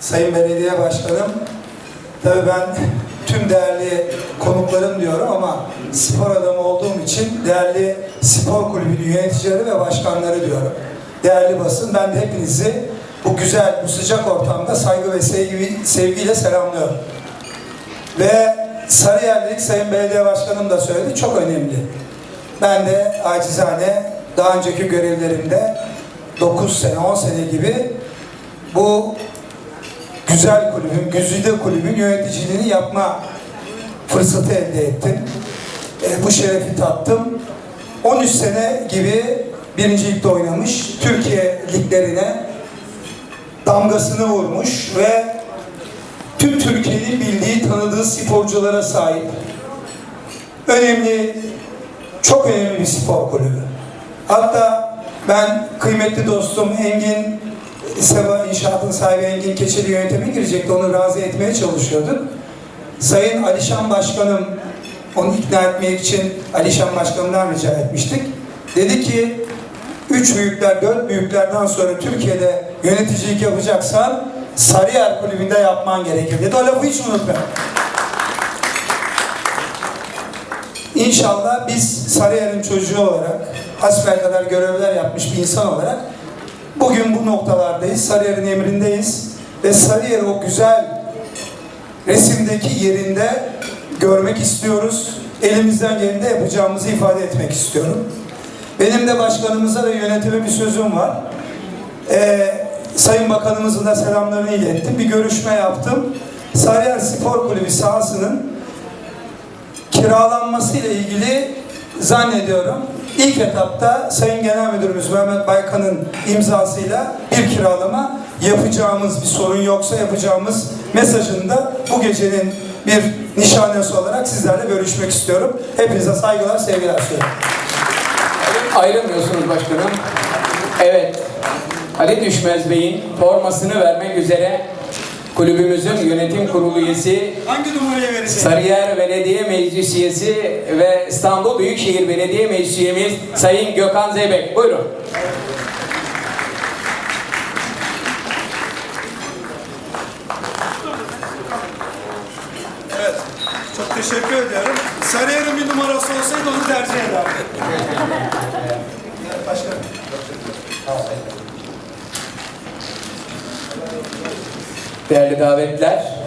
Sayın Belediye Başkanım, tabii ben tüm değerli konuklarım diyorum ama spor adamı olduğum için değerli spor kulübü yöneticileri ve başkanları diyorum. Değerli basın, ben de hepinizi bu güzel, bu sıcak ortamda saygı ve sevgi, sevgiyle selamlıyorum. Ve Sarıyer'lik Sayın Belediye Başkanım da söyledi, çok önemli. Ben de acizane daha önceki görevlerimde 9 sene, 10 sene gibi bu güzel kulübün, güzide kulübün yöneticiliğini yapma fırsatı elde ettim. E, bu şerefi tattım. 13 sene gibi birinci ligde oynamış, Türkiye liglerine damgasını vurmuş ve tüm Türkiye'nin bildiği, tanıdığı sporculara sahip. Önemli, çok önemli bir spor kulübü. Hatta ben kıymetli dostum Engin Seba İnşaat'ın sahibi Engin Keçeli yönetime girecekti. Onu razı etmeye çalışıyorduk. Sayın Alişan Başkanım onu ikna etmek için Alişan Başkanım'dan rica etmiştik. Dedi ki üç büyükler, dört büyüklerden sonra Türkiye'de yöneticilik yapacaksan Sarıyer Kulübü'nde yapman gerekir dedi. O lafı hiç unutmayın. İnşallah biz Sarıyer'in çocuğu olarak, hasbel kadar görevler yapmış bir insan olarak bugün bu noktalardayız. Sarıyer'in emrindeyiz. Ve Sarıyer o güzel resimdeki yerinde görmek istiyoruz. Elimizden geleni de yapacağımızı ifade etmek istiyorum. Benim de başkanımıza ve yönetime bir sözüm var. Ee, Sayın Bakanımızın da selamlarını ilettim. Bir görüşme yaptım. Sarıyer Spor Kulübü sahasının kiralanması ile ilgili zannediyorum ilk etapta Sayın Genel Müdürümüz Mehmet Baykan'ın imzasıyla bir kiralama yapacağımız bir sorun yoksa yapacağımız mesajını da bu gecenin bir nişanesi olarak sizlerle görüşmek istiyorum. Hepinize saygılar, sevgiler sunuyorum. Ayrılmıyorsunuz başkanım. Evet. Ali Düşmez Bey'in formasını vermek üzere kulübümüzün yönetim kurulu üyesi, Hangi numarayı vereceğim? Sarıyer Belediye Meclis üyesi ve İstanbul Büyükşehir Belediye Meclis üyemiz Sayın Gökhan Zeybek. Buyurun. Evet. Çok teşekkür ediyorum. Sarıyer'in bir numarası olsaydı onu tercih ederdim. Başkanım. Değerli davetler,